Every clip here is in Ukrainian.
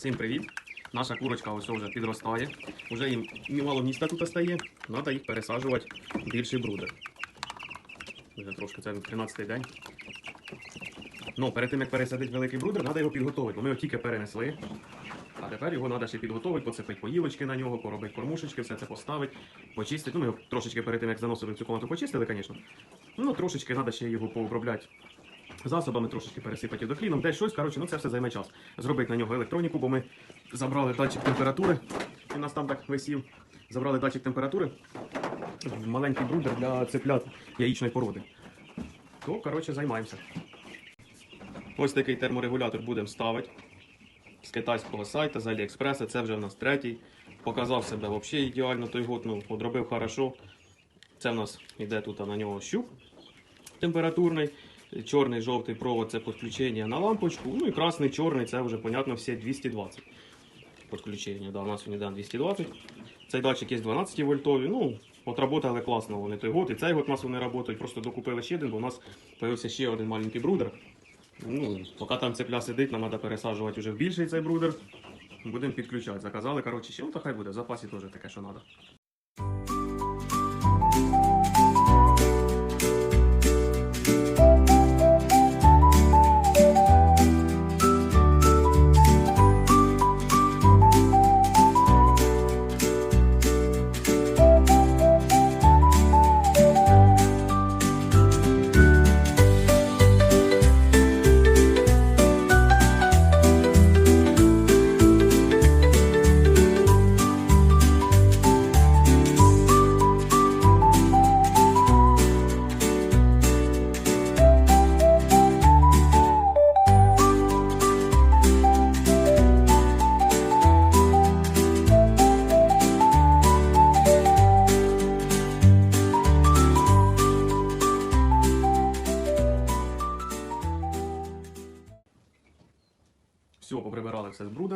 Всім привіт! Наша курочка ось вже підростає. Уже їм мало міста тут стає, треба їх пересаджувати в більший брудер. Вже трошки це 13-й день. Ну, перед тим як пересадити великий брудер, треба його підготувати, бо ми його тільки перенесли. А тепер його треба ще підготувати, поцепити поїлочки на нього, поробити кормушечки, все це поставити, почистити. Ну, ми його трошечки перед тим, як заносили в цю комнату, почистили, звісно. Ну, трошечки треба ще його пообробляти засобами, трошечки пересипати докліном, десь щось. Коротше, ну це все займе час. Зробити на нього електроніку, бо ми забрали датчик температури. і У нас там так висів. Забрали датчик температури маленький брудер для цеплят яєчної породи. То, коротше, займаємося. Ось такий терморегулятор будемо ставити з китайського сайту, з Аліекспреса. Це вже в нас третій. Показав себе взагалі ідеально той год, ну, одробив хорошо. Це в нас йде тут на нього щуп температурний. Чорний жовтий провод це підключення на лампочку. Ну і красний, чорний це вже, понятно, всі 220 підключення. Да, у нас сьогодні да, 220. Цей датчик є 12 вольтові. Ну, от работали класно вони той год. І цей год у нас вони працюють. Просто докупили ще один, бо у нас з'явився ще один маленький брудер. Ну, поки там цепля сидить, нам треба пересаджувати вже в більший цей брудер. Будемо підключати. Заказали, коротше, ще ну, то хай буде. В запасі теж таке, що треба.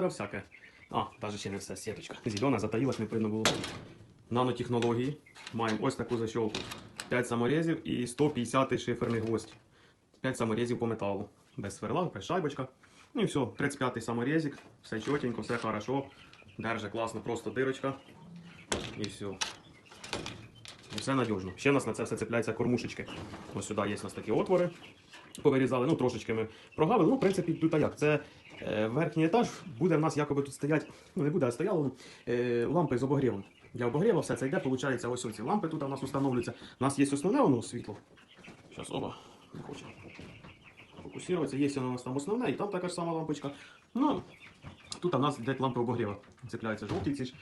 Брудера, всяке. А, навіть ще не все, сіточка. Зелена затаїлась, не видно було. Нанотехнології. Маємо ось таку защолку. 5 саморезів і 150 шиферний гвоздь. 5 саморезів по металу. Без сверла, без шайбочка. Ну і все, 35-й саморезик. Все чотенько, все хорошо. Держи класно, просто дирочка. І все. І все надіжно. Ще у нас на це все цепляються кормушечки. Ось сюди є у нас такі отвори. Повирізали, ну трошечки ми прогавили. Ну, в принципі, тут як. Це верхній етаж, буде в нас якоби тут стоять, ну не буде, а стояло е, лампи з обогрівом. Для обогріву все це йде, виходить, ось ці лампи тут у нас встановлюються. У нас є основне воно світло. Зараз оба не хоче фокусуватися. Є воно у нас там основне, і там така ж сама лампочка. Ну, тут у нас йде лампи обогріва. Цепляються жовті ці ж.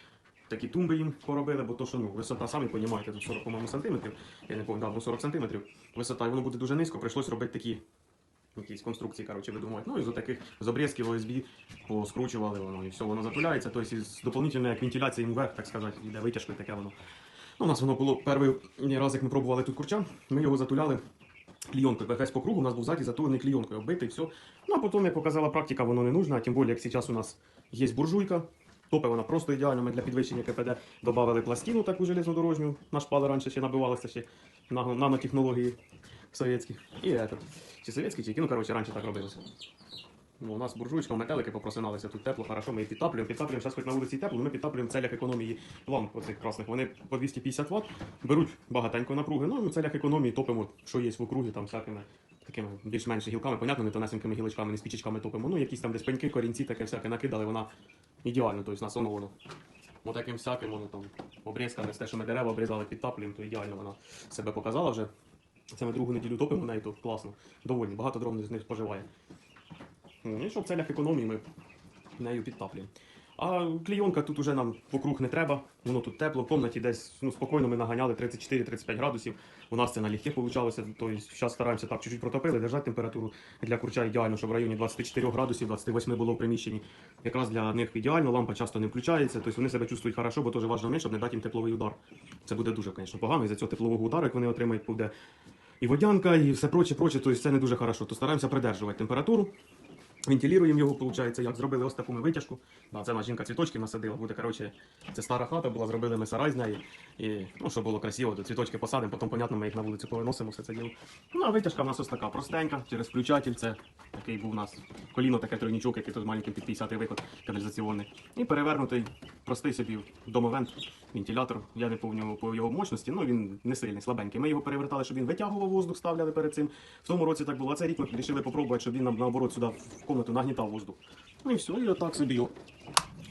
Такі тумби їм поробили, бо то, що ну, висота, самі розумієте, тут 40, по-моєму, сантиметрів. Я не пам'ятаю, ну 40 сантиметрів. Висота, і воно буде дуже низько, прийшлось робити такі якісь конструкції, коротше, видумувати. Ну і таких з обрізків ОСБ поскручували воно, і все, воно запиляється. Тобто з доповнительної вентиляції вверх, так сказати, йде витяжка, таке воно. Ну, у нас воно було перший раз, як ми пробували тут курча, ми його затуляли клійонкою. Весь по кругу у нас був ззаді затулений клійонкою, оббитий, все. Ну а потім, як показала практика, воно не нужно, а тим більше, як зараз у нас є буржуйка. Топи вона просто ідеально. Ми для підвищення КПД додали пластину таку железнодорожню. На шпали раніше ще набивалися ще нанотехнології совєтські. І этот, чи совєтські, чи які, ну коротше, раніше так робилося. Ну, у нас буржуйчка, метелики попросиналися, тут тепло, хорошо, ми її підтаплюємо. Підтаплюємо, зараз хоч на вулиці тепло, ми підтаплюємо в целях економії ламп оцих красних. Вони по 250 Вт, беруть багатенько напруги. Ну і в целях економії топимо, що є в округі, там всякими такими більш-менш гілками, понятно, не тонесенькими гілочками, не спічечками топимо. Ну, якісь там десь пеньки, корінці, таке всяке накидали, вона ідеально, тобто нас воно. Ось таким всяким воно там обрізками, з те, що ми дерева обрізали, підтаплюємо, то ідеально вона себе показала вже. Це ми другу неділю топимо нею, то класно, довольні, багато дров з них споживає. Ну, І щоб в целях економії ми нею підтаплюємо. А клійонка тут уже нам вокруг не треба, воно тут тепло, в кімнаті десь ну, спокійно ми наганяли 34-35 градусів. У нас це налегке вийшло, тобто зараз стараємося так чуть-чуть протопили, держати температуру для курча ідеально, щоб в районі 24 градусів, 28 було в приміщенні. Якраз для них ідеально, лампа часто не включається, тобто вони себе чувствують хорошо, бо теж важливо, щоб не дати їм тепловий удар. Це буде дуже, звісно, погано, і за цього теплового удару, як вони отримають, буде і водянка, і все проче, проче, тобто це не дуже хорошо. То стараємося придержувати температуру. Вентилюємо його, виходить, як зробили ось таку ми витяжку. Да, це наша жінка цвіточки насадила. Буде, коротше, це стара хата була, зробили ми сарай з неї. І, ну, щоб було красиво, то цвіточки посадимо, потім, понятно, ми їх на вулицю повиносимо, все це діло. Ну, а витяжка в нас ось така простенька, через включатель. Це такий був у нас коліно таке тройнічок, який тут маленький під 50 виход каналізаційний. І перевернутий простий собі домовент, вентилятор. Я не пам'ятаю по його мощності, ну він не сильний, слабенький. Ми його перевертали, щоб він витягував воздух, ставляли перед цим. В тому році так було. А цей рік ми вирішили попробувати, щоб він нам наоборот сюди комнату нагнітав воздух. Ну і все, і отак собі його.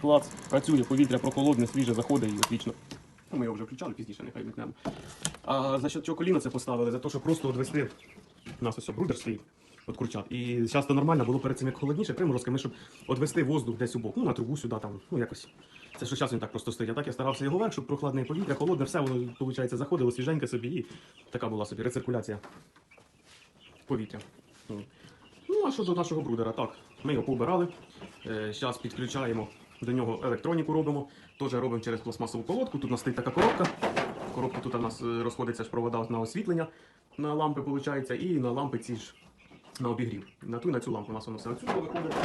Клац, працює, повітря прохолодне, свіже, заходить і отлично. Ну, ми його вже включали пізніше, нехай вмикнемо. А за що чого коліна це поставили? За те, що просто відвести у нас ось брудер стоїть. От. І часто нормально було перед цим як холодніше, приморозками, щоб відвести воздух десь у бок. Ну, на трубу сюди, там, ну якось. Це що зараз він так просто стоїть. А так я старався його вверх, щоб прохладне повітря, холодне, все воно, виходить, заходило свіженьке собі. І така була собі рециркуляція повітря. Ну. А що до нашого брудера? Так, ми його побирали. Зараз підключаємо до нього електроніку робимо. Теж робимо через пластмасову колодку. Тут у нас стоїть така коробка. Коробка тут у нас е, розходиться ж провода на освітлення на лампи, виходить, і на лампи ці ж на обігрів. На ту і на цю лампу у нас воно все отсюди виходить.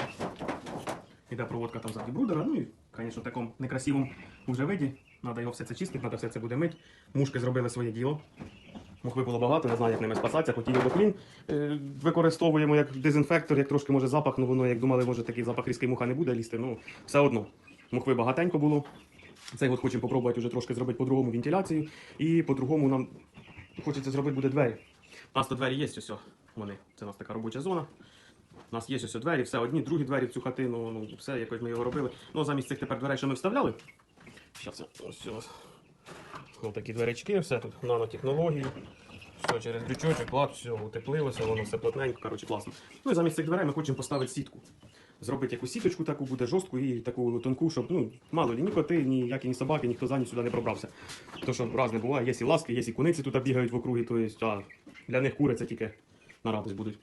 Іде проводка там ззаді брудера. Ну і, звісно, в такому некрасивому вже виді. Треба його все це чистити, треба все це буде мити. Мушки зробили своє діло. Мухви було багато, не знаю, як ними спасатися. Хотів боклін е, використовуємо як дезінфектор, як трошки може запах, ну воно як думали, може такий запах різкий муха не буде лізти. Ну все одно. Мухви багатенько було. Цей год хочемо попробувати вже трошки зробити по-другому вентиляцію. І по-другому нам хочеться зробити буде двері. У нас то двері є ось. Вони. Це у нас така робоча зона. У нас є ось двері, все одні, другі двері в цю хатину, ну все, якось ми його робили. Ну, замість цих тепер дверей, що ми вставляли. Зараз ось Ось такі дверечки, все тут нанотехнології. Все через дрючочок, лад, все утеплилося, воно все плотненько, коротше, класно. Ну і замість цих дверей ми хочемо поставити сітку. Зробити якусь сіточку таку буде жорстку і таку тонку, щоб ну, мало ні коти, ніякі ні собаки, ніхто за ніч сюди не пробрався. То що разне буває, є і ласки, є і куниці тут бігають в округі, то є, а для них кури це тільки на радість будуть.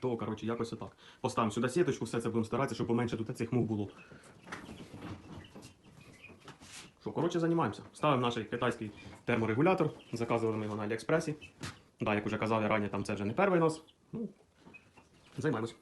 То, коротше, якось отак. Поставимо сюди сіточку, все це будемо старатися, щоб поменше тут цих мух було. Що, коротше, займаємося. Ставимо наш китайський терморегулятор. Заказували ми його на Аліекспресі. Да, як вже казав я раніше, там це вже не перший нас. Ну, займаємось.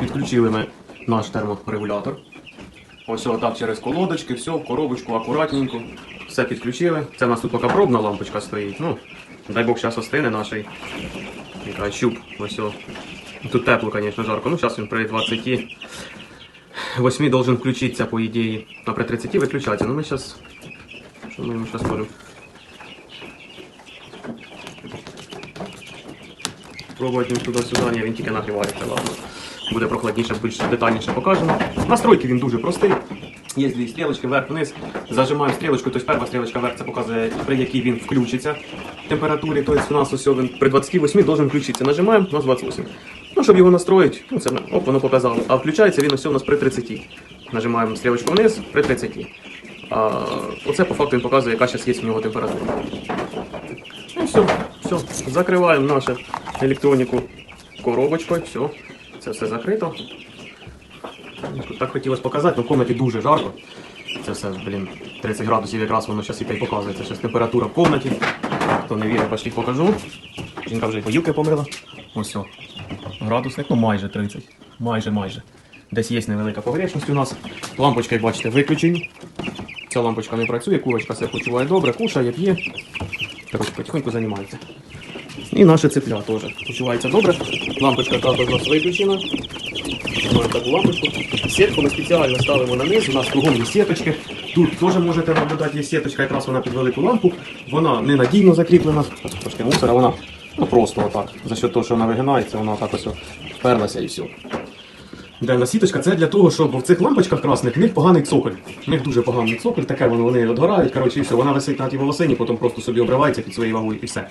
Підключили ми наш терморегулятор. Ось отак через колодочки, все, в коробочку акуратненько. Все підключили. Це у нас тут поки пробна лампочка стоїть. Ну, дай Бог, зараз остине наш щуп. Ось о. Тут тепло, звісно, жарко. Ну, зараз він при 28 должен включитися, по ідеї. А при 30 виключається. Ну, ми зараз. Що ми йому зараз можемо? Пробувати туди-сюди, ні, він тільки нагрівається, ладно. Буде прохладніше, більш детальніше покажемо. Настройки він дуже простий. Є дві стрілочки вверх-вниз. Зажимаємо стрілочку, тобто перша стрілочка вверх це показує, при якій він включиться в температурі. Тобто у нас ось він при 28 должен включитися. Нажимаємо, у нас 28. Ну, щоб його настроїти, ну це оп, воно показало. А включається він ось у нас при 30. Нажимаємо стрілочку вниз при 30. А оце по факту він показує, яка зараз є в нього температура. Ну все, все, закриваємо нашу електроніку коробочкою, все, це все закрито. Так хотілося показати, але в кімнаті дуже жарко. Це все, блін, 30 градусів якраз воно зараз і та й показує. Це зараз температура в кімнаті. Хто не вірить, пошли покажу. Жінка вже й поїлки помила. Ось все. Градусник, ну майже 30. Майже, майже. Десь є невелика погрешність у нас. Лампочки, як бачите, виключені. Ця лампочка не працює, курочка себе почуває добре, кушає, п'є. Коротше, потихоньку займається. І наше цепля теж почувається добре. Лампочка також у нас виключена. Маємо таку лампочку. Сітку ми спеціально ставимо на низ. У нас кругом є сіточки. Тут теж можете наблюдати, є сіточка, якраз вона під велику лампу. Вона ненадійно закріплена. Трошки мусора, вона ну, просто отак. За що того, що вона вигинається, вона так ось вперлася і все. Денна сіточка це для того, щоб в цих лампочках красних в них поганий цоколь. В них дуже поганий цоколь, таке воно вони відгорають, коротше, і все. Вона висить на тій волосині, потім просто собі обривається під своєю вагою і все.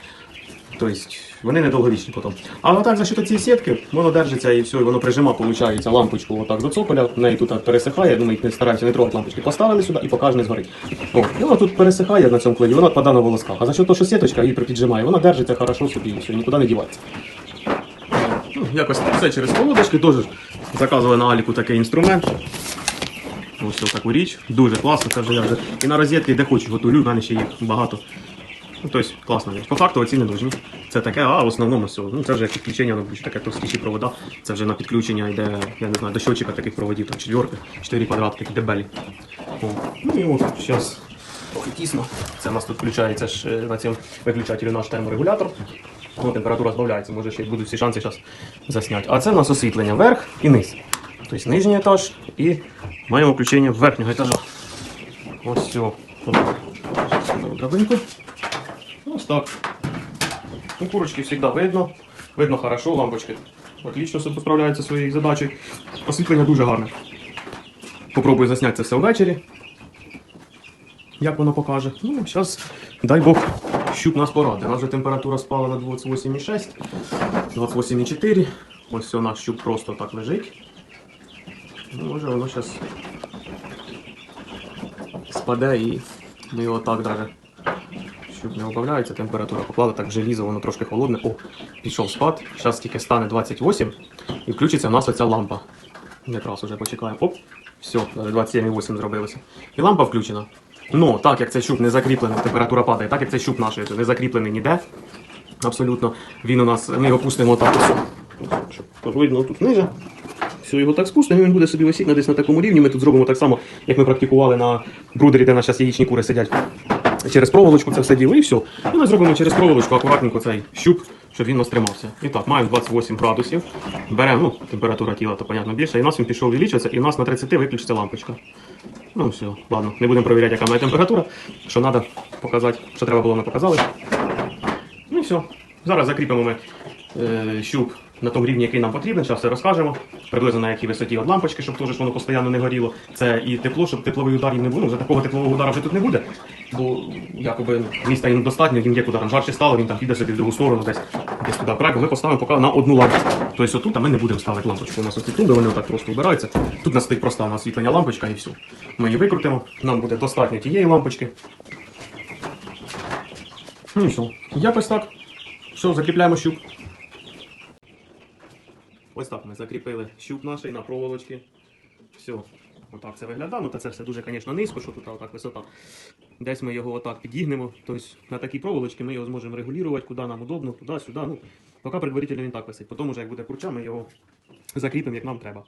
Тобто вони недовговічні потім. А отак за що цієї сітки, воно держиться і все, і воно прижима, виходить, лампочку отак до цоколя, в неї тут пересихає, ми не стараємося не трогати лампочки. Поставили сюди і поки ж не згорить. О, і воно тут пересихає на цьому кладі, вона відпадає на волосках. А за що то, що сіточка її піджимає, вона держиться хорошо собі і все, нікуди не дівається. Ну, якось все через колодочки, теж заказували на Аліку такий інструмент. Ось таку річ. Дуже класно, це вже я вже і на розетки, де хочу, готую, в мене ще їх багато. Ну, тобто, класна річ. По факту оці не нужні. Це таке, а в основному все. Ну, це вже як підключення, ну, таке товстіші провода. Це вже на підключення йде, я не знаю, до щотчика таких проводів, там четверки, 4 квадрати, такі дебелі. О. Ну і от зараз трохи тісно. Це у нас тут включається ж е, на цьому виключателю наш терморегулятор. Ну, температура збавляється, може ще й будуть всі шанси зараз засняти. А це у нас освітлення вверх і низ. Тобто нижній етаж і маємо включення верхнього етажа. Ось все. Драбинку. Так. Ну, курочки завжди видно. Видно хорошо, лампочки отлично себе справляються своєю задачею. Освітлення дуже гарне. Попробую засняти це все ввечері. Як воно покаже. Ну, зараз, дай Бог, щуп нас порадить. У нас вже температура спала на 28,6, 28,4. Ось все, наш щуп просто так лежить. Ну, може воно зараз спаде і ми його так даже. Щоб не убавляється, температура поклала, так желізо, воно трошки холодне. О, пішов спад. Зараз тільки стане 28 і включиться в нас оця лампа. Якраз уже почекаємо. Оп, все, навіть 27,8 зробилося. І лампа включена. Ну, так як цей щуп не закріплений, температура падає, так як цей щуп наш не закріплений ніде. Абсолютно. Він у нас, ми його пустимо так видно тут ниже. Все, його так спустимо, і він буде собі висіти десь на такому рівні. Ми тут зробимо так само, як ми практикували на брудері, де на зараз яєчні кури сидять. Через проволочку це все діло і все. І ми зробимо через проволочку акуратненько цей щуп, щоб він у нас тримався. І так, маємо 28 градусів. Беремо, ну, температура тіла, то, понятно, більше. І у нас він пішов увеличуватися, і у нас на 30 виключиться лампочка. Ну все, ладно, не будемо перевіряти, яка має температура. Що треба показати, що треба було, ми показали. Ну і все. Зараз закріпимо ми е, щуп на тому рівні, який нам потрібен. Зараз все розкажемо. Приблизно на якій висоті від лампочки, щоб теж воно постійно не горіло. Це і тепло, щоб тепловий удар їм не було. Вже такого теплового удара вже тут не буде. Бо якоби міста їм достатньо, він є куди там жарче стало, він там піде собі в другу сторону, десь десь туди вкрай, ми поставимо поки на одну лампочку. Тобто отут а ми не будемо ставити лампочку. У нас оці тумби, вони отак просто вбираються. Тут у нас стоїть проста освітлення лампочка і все. Ми її викрутимо. Нам буде достатньо тієї лампочки. Ну і все. Якось так. Все, закріпляємо щуп. Ось так ми закріпили щуп наш на проволочці. Все. Отак це виглядає. Ну, та це все дуже, звісно, низько, що тут отак висота. Десь ми його отак підігнемо. Тобто на такій проволочці ми його зможемо регулювати, куди нам удобно, туди-сюди. Ну, Поки предварительно він так висить. Потім, вже, як буде курча, ми його закріпимо, як нам треба.